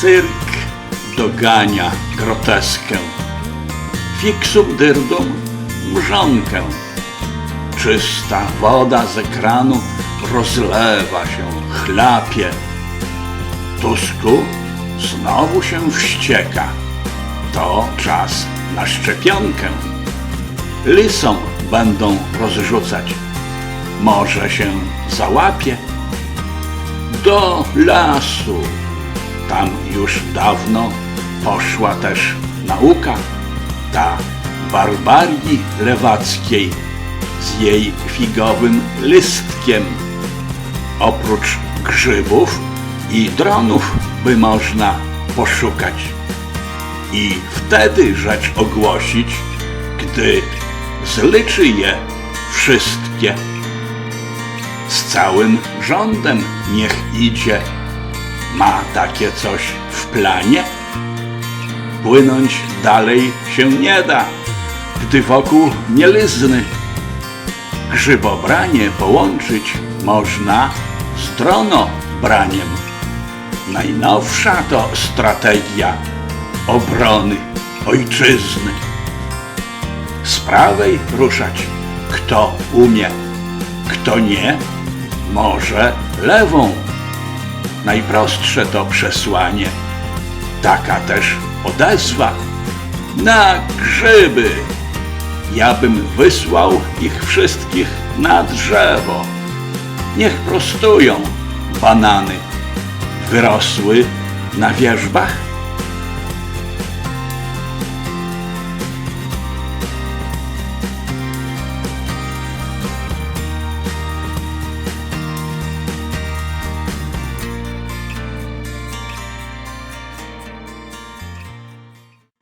Cyrk dogania groteskę. Fixum dyrdum mrzonkę. Czysta woda z ekranu rozlewa się, chlapie. Tusku znowu się wścieka. To czas na szczepionkę. Lisom będą rozrzucać. Może się załapie. Do lasu. Tam już dawno poszła też nauka. Ta barbarii lewackiej z jej figowym listkiem. Oprócz grzybów i dronów by można poszukać. I wtedy rzecz ogłosić, gdy zliczy je wszystkie. Z całym rządem niech idzie. Ma takie coś w planie? Płynąć dalej się nie da, gdy wokół mielizny. Grzybobranie połączyć można z dronobraniem. Najnowsza to strategia obrony ojczyzny. Z prawej ruszać kto umie, kto nie, może lewą. Najprostsze to przesłanie, taka też odezwa. Na grzyby! Ja bym wysłał ich wszystkich na drzewo. Niech prostują banany. Wyrosły na wierzbach